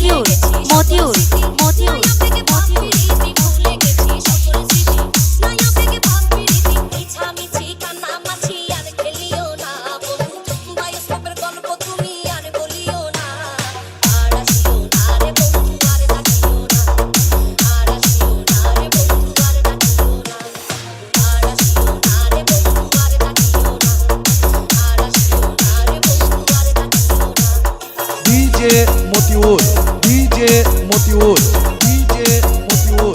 Motiur Motiur Motiur. Motiur. DJ Motiur DJ Motiur